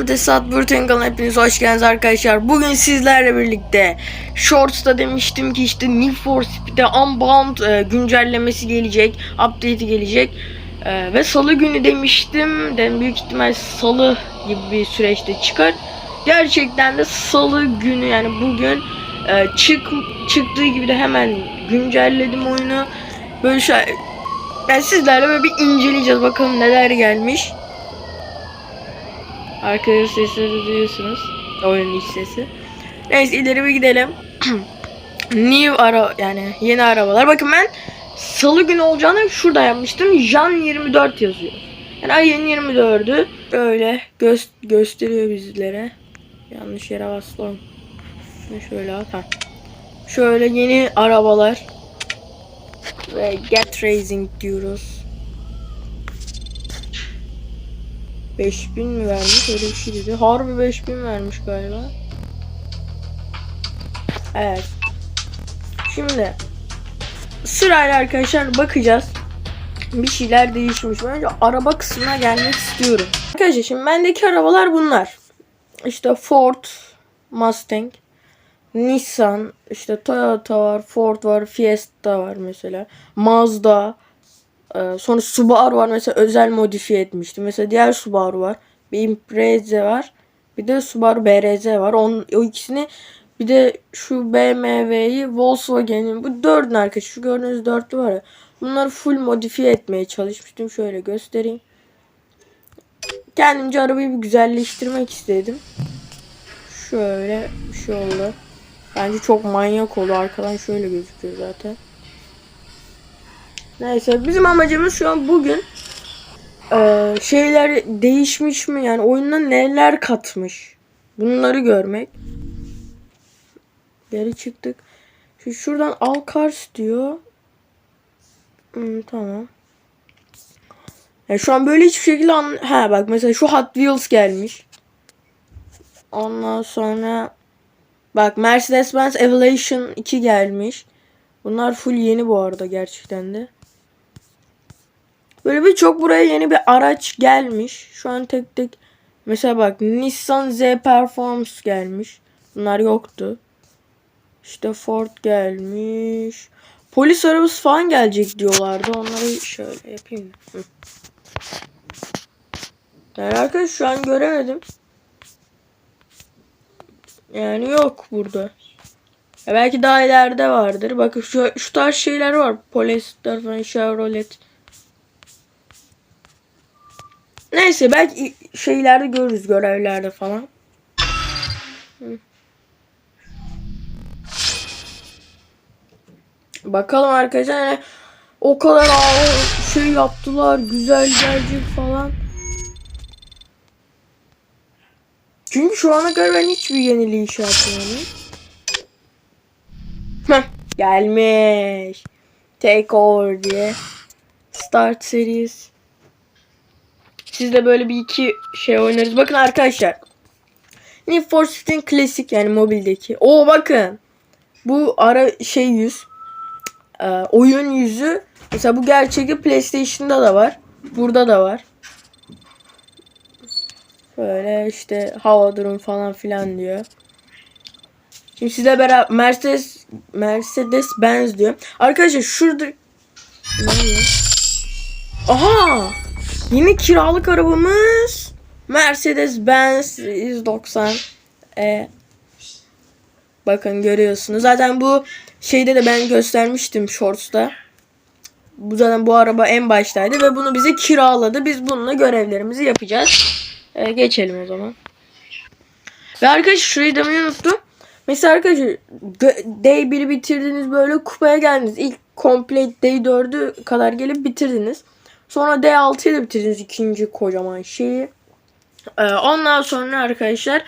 Ahmet Esat Bürten kanalına hepiniz hoş geldiniz arkadaşlar. Bugün sizlerle birlikte Shorts'ta demiştim ki işte Need for Speed'de Unbound e, güncellemesi gelecek, update'i gelecek. E, ve salı günü demiştim. Den büyük ihtimal salı gibi bir süreçte çıkar. Gerçekten de salı günü yani bugün e, çık çıktığı gibi de hemen güncelledim oyunu. Böyle şey yani sizlerle böyle bir inceleyeceğiz bakalım neler gelmiş. Arkadaş sesleri duyuyorsunuz. Oyunun iç sesi. Neyse ileri bir gidelim. New ara yani yeni arabalar. Bakın ben salı günü olacağını şurada yapmıştım. Jan 24 yazıyor. Yani ayın 24'ü böyle gö- gösteriyor bizlere. Yanlış yere bastım. Şunu şöyle at. Ha. Şöyle yeni arabalar. Ve Get Racing diyoruz. 5000 mi vermiş öyle bir şey dedi. Harbi 5000 vermiş galiba. Evet. Şimdi sırayla arkadaşlar bakacağız. Bir şeyler değişmiş. Önce araba kısmına gelmek istiyorum. Arkadaşlar şimdi bendeki arabalar bunlar. İşte Ford, Mustang, Nissan, işte Toyota var, Ford var, Fiesta var mesela. Mazda, ee, sonra Subaru var mesela özel modifiye etmiştim. Mesela diğer Subaru var. Bir Impreza var. Bir de Subaru BRZ var. Onun, o ikisini bir de şu BMW'yi Volkswagen'in bu dördün arkadaşı. Şu gördüğünüz dörtlü var ya. Bunları full modifiye etmeye çalışmıştım. Şöyle göstereyim. Kendimce arabayı bir güzelleştirmek istedim. Şöyle bir şey oldu. Bence çok manyak oldu. Arkadan şöyle gözüküyor zaten. Neyse bizim amacımız şu an bugün eee, şeyler değişmiş mi yani oyuna neler katmış bunları görmek. Geri çıktık. Şu şuradan al cars diyor. Hmm, tamam. Ya şu an böyle hiçbir şekilde an ha bak mesela şu Hot Wheels gelmiş. Ondan sonra bak Mercedes-Benz Evolution 2 gelmiş. Bunlar full yeni bu arada gerçekten de. Böyle birçok buraya yeni bir araç gelmiş. Şu an tek tek mesela bak Nissan Z Performance gelmiş. Bunlar yoktu. İşte Ford gelmiş. Polis arabası falan gelecek diyorlardı. Onları şöyle yapayım. Yani arkadaş şu an göremedim. Yani yok burada. Ya belki daha ileride vardır. Bakın şu, şu tarz şeyler var. Polisler falan Chevrolet. Neyse belki şeylerde görürüz görevlerde falan. Bakalım arkadaşlar o kadar şey yaptılar güzel gelecek falan. Çünkü şu ana kadar ben hiçbir yeniliği şey yapmadım. Gelmiş. Take over diye. Start series. Siz de böyle bir iki şey oynarız. Bakın arkadaşlar. Need for Speed'in klasik yani mobildeki. Oo bakın. Bu ara şey yüz. Ee, oyun yüzü. Mesela bu gerçeği PlayStation'da da var. Burada da var. Böyle işte hava durum falan filan diyor. Şimdi size beraber Mercedes Mercedes Benz diyor. Arkadaşlar şurada? Aha! Yine kiralık arabamız Mercedes Benz 190 e, Bakın görüyorsunuz. Zaten bu şeyde de ben göstermiştim shorts'ta. Bu zaten bu araba en baştaydı ve bunu bize kiraladı. Biz bununla görevlerimizi yapacağız. E, geçelim o zaman. Ve arkadaşlar şurayı demeyi unuttum. Mesela arkadaşlar Day 1'i bitirdiniz böyle kupaya geldiniz. İlk complete Day 4'ü kadar gelip bitirdiniz. Sonra D6'yı da bitirdiniz ikinci kocaman şeyi. Ee, ondan sonra arkadaşlar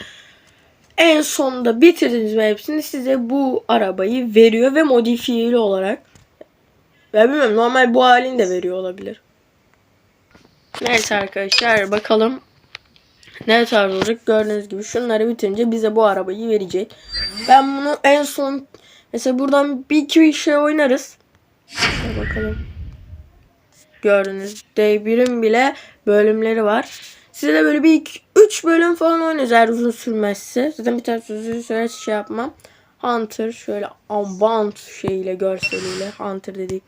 en sonunda bitirdiniz ve hepsini size bu arabayı veriyor ve modifiyeli olarak. Ya bilmiyorum normal bu halini de veriyor olabilir. Neyse arkadaşlar bakalım ne tarz olacak gördüğünüz gibi şunları bitirince bize bu arabayı verecek. Ben bunu en son mesela buradan bir iki şey oynarız. Şöyle bakalım. Gördüğünüz D1'in bile bölümleri var. Size de böyle bir 3 3 bölüm falan oynarız eğer uzun sürmezse. Zaten bir tane uzun sürerse şey yapmam. Hunter şöyle Unbound şeyiyle görseliyle Hunter dedik.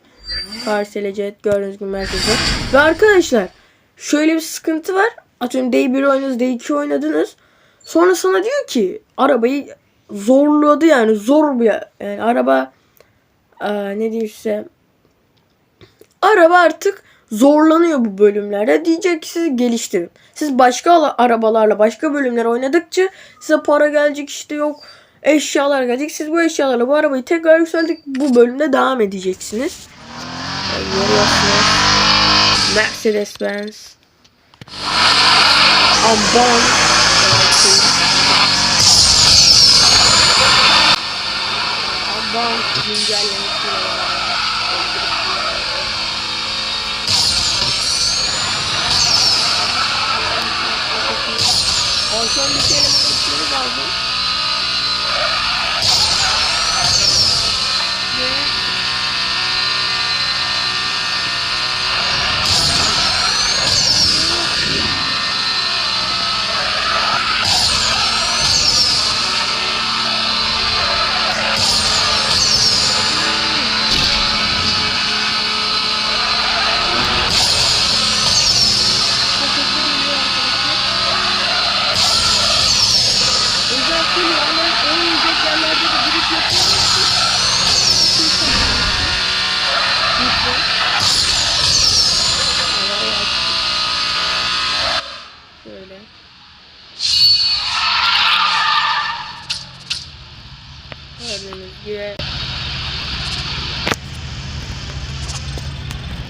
Parsele Jet gördüğünüz gibi merkezde. Ve arkadaşlar şöyle bir sıkıntı var. Atıyorum Day 1 oynadınız, Day 2 oynadınız. Sonra sana diyor ki arabayı zorladı yani zor bir yani araba eee, ne diyeyim araba artık zorlanıyor bu bölümlerde. Diyecek ki siz geliştirin. Siz başka ala- arabalarla başka bölümler oynadıkça size para gelecek işte yok eşyalar gelecek. Siz bu eşyalarla bu arabayı tekrar yükseldik bu bölümde devam edeceksiniz. Mercedes Benz. Aban. Aban güncellemesiyle Arkadan bir içmemiz lazım.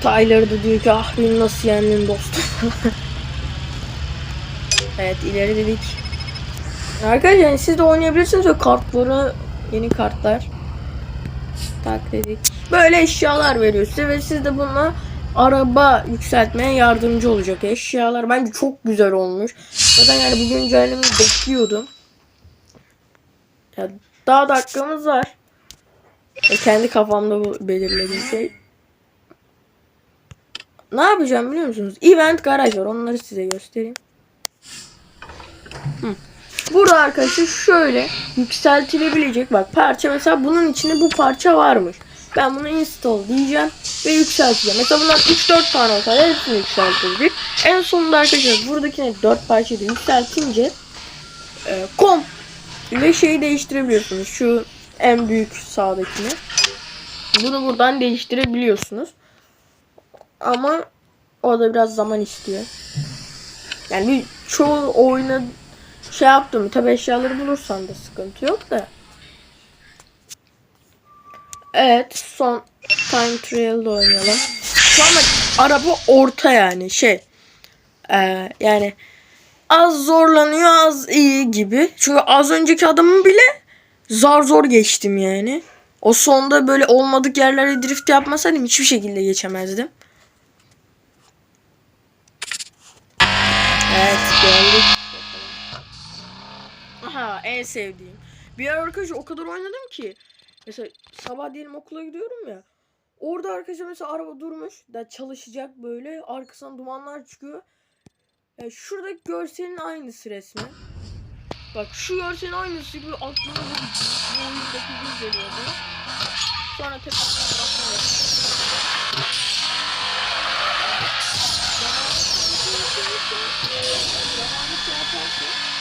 Tyler da diyor ki ah beni nasıl yendin dostum. evet ileri dedik. Arkadaşlar yani siz de oynayabilirsiniz ve kartları yeni kartlar tak dedik. Böyle eşyalar veriyor size ve siz de bununla araba yükseltmeye yardımcı olacak eşyalar. Bence çok güzel olmuş. Zaten yani bu güncellemeyi bekliyordum. Ya daha dakikamız var. E, kendi kafamda bu belirlediğim şey. Ne yapacağım biliyor musunuz? Event garaj var. Onları size göstereyim. Burada arkadaşlar şöyle yükseltilebilecek bak parça mesela bunun içinde bu parça varmış. Ben bunu install diyeceğim ve yükselteceğim. Mesela bunlar 3-4 tane olsa hepsini yükseltilecek. En sonunda arkadaşlar buradakine 4 parçayı da yükseltince e, kom ve şeyi değiştirebiliyorsunuz. Şu en büyük sağdakini. Bunu buradan değiştirebiliyorsunuz. Ama o da biraz zaman istiyor. Yani bir çoğu oyuna şey yaptım. Tabi eşyaları bulursan da sıkıntı yok da. Evet son time trial'da oynayalım. Şu anda araba orta yani şey. Ee, yani az zorlanıyor az iyi gibi. Çünkü az önceki adamın bile zar zor geçtim yani. O sonda böyle olmadık yerlerde drift yapmasaydım hiçbir şekilde geçemezdim. Evet geldik. Aha en sevdiğim. Bir ara arkadaşlar o kadar oynadım ki. Mesela sabah diyelim okula gidiyorum ya. Orada arkadaşlar mesela araba durmuş. Da çalışacak böyle. Arkasından dumanlar çıkıyor. Ya şuradaki görselin aynısı resmen. Bak şu görselin aynısı gibi aklıma bu oyundaki gün geliyordu. Sonra tekrar bırakmaya Zamanı şey yaparsın. Son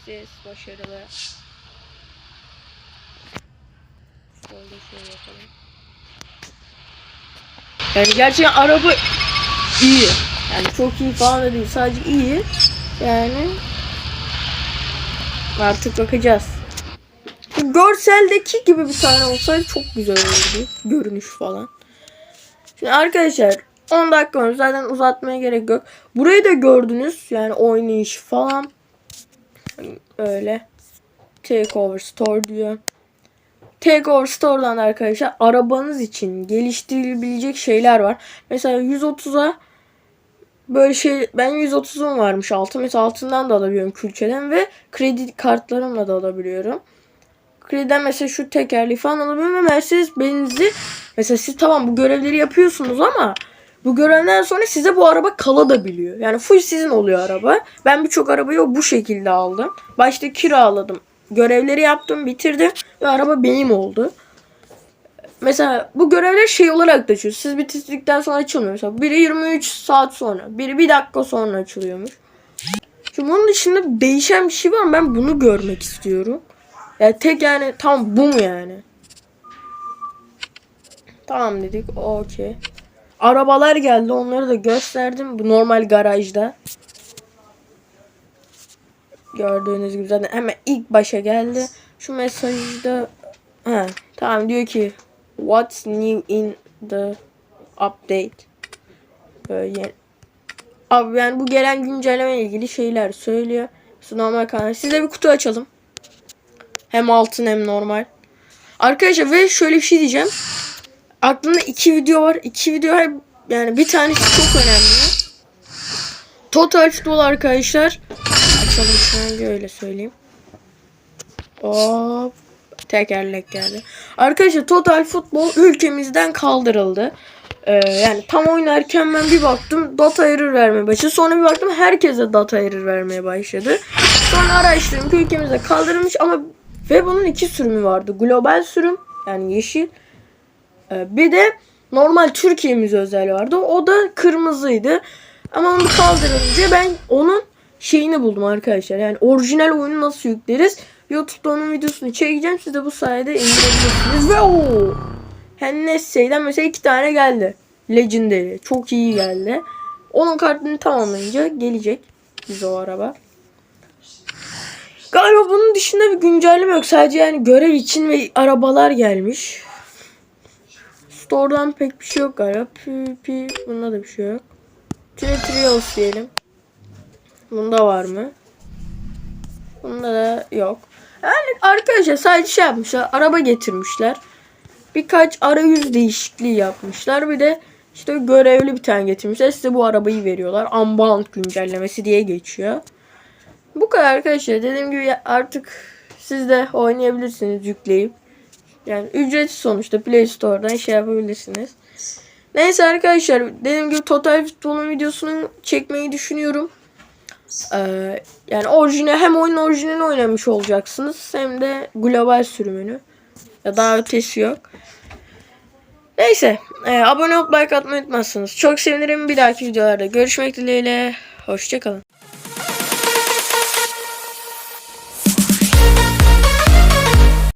Success başarılı. Şöyle şey yapalım. Yani gerçekten araba iyi. Yani çok iyi falan da değil. Sadece iyi. Yani artık bakacağız. Görseldeki gibi bir tane olsaydı çok güzel olurdu. Görünüş falan. Şimdi arkadaşlar 10 dakika. Zaten uzatmaya gerek yok. Burayı da gördünüz. Yani oynayış falan. Öyle. Takeover Store diyor. Takeover Store'dan da arkadaşlar arabanız için geliştirilebilecek şeyler var. Mesela 130'a böyle şey ben 130'um varmış altı. Mesela altından da alabiliyorum külçeden ve kredi kartlarımla da alabiliyorum. Krediden mesela şu tekerleği falan alabiliyorum ve Mercedes Benz'i mesela siz tamam bu görevleri yapıyorsunuz ama bu görevden sonra size bu araba kalabiliyor. Yani full sizin oluyor araba. Ben birçok arabayı bu şekilde aldım. Başta kiraladım. Görevleri yaptım, bitirdim ve araba benim oldu. Mesela bu görevler şey olarak da açıyor. Siz bitirdikten sonra açılmıyor. Mesela biri 23 saat sonra, biri 1 dakika sonra açılıyormuş. Şimdi bunun dışında değişen bir şey var mı? Ben bunu görmek istiyorum. Yani tek yani tam bu mu yani? Tamam dedik. Okey. Arabalar geldi. Onları da gösterdim. Bu normal garajda. Gördüğünüz gibi zaten hemen ilk başa geldi. Şu mesajda ha, tamam diyor ki What's new in the update? Böyle Abi yani bu gelen güncelleme ilgili şeyler söylüyor. Şu normal kanal. Size bir kutu açalım. Hem altın hem normal. Arkadaşlar ve şöyle bir şey diyeceğim. Aklımda iki video var. İki video her yani bir tanesi çok önemli. Total futbol arkadaşlar. Açalım şunu öyle söyleyeyim. Hop. Tekerlek geldi. Arkadaşlar Total Futbol ülkemizden kaldırıldı. Ee, yani tam oynarken ben bir baktım data error vermeye başladı. Sonra bir baktım herkese data error vermeye başladı. Sonra araştırdım ki ülkemizde kaldırılmış ama ve bunun iki sürümü vardı. Global sürüm yani yeşil. Ee, bir de normal Türkiye'miz özel vardı. O da kırmızıydı. Ama onu kaldırınca ben onun şeyini buldum arkadaşlar. Yani orijinal oyunu nasıl yükleriz? YouTube'da onun videosunu çekeceğim. Siz de bu sayede indirebilirsiniz. Ve o Hennessey'den mesela iki tane geldi. Legendary. Çok iyi geldi. Onun kartını tamamlayınca gelecek bize o araba. Galiba bunun dışında bir güncelleme yok. Sadece yani görev için ve arabalar gelmiş. Store'dan pek bir şey yok galiba. Pi, bunda da bir şey yok. Trials diyelim. Bunda var mı? Bunda da yok. Yani arkadaşlar sadece şey yapmışlar. Araba getirmişler. Birkaç arayüz değişikliği yapmışlar. Bir de işte görevli bir tane getirmişler. Size bu arabayı veriyorlar. Unbound güncellemesi diye geçiyor. Bu kadar arkadaşlar. Dediğim gibi artık siz de oynayabilirsiniz yükleyip. Yani ücretsiz sonuçta Play Store'dan şey yapabilirsiniz. Neyse arkadaşlar dediğim gibi Total Futbol'un videosunu çekmeyi düşünüyorum. Ee, yani orijinal hem oyun orijinali oynamış olacaksınız hem de global sürümünü. Ya daha ötesi yok. Neyse e, abone olup like atmayı unutmazsınız. Çok sevinirim bir dahaki videolarda görüşmek dileğiyle. Hoşçakalın.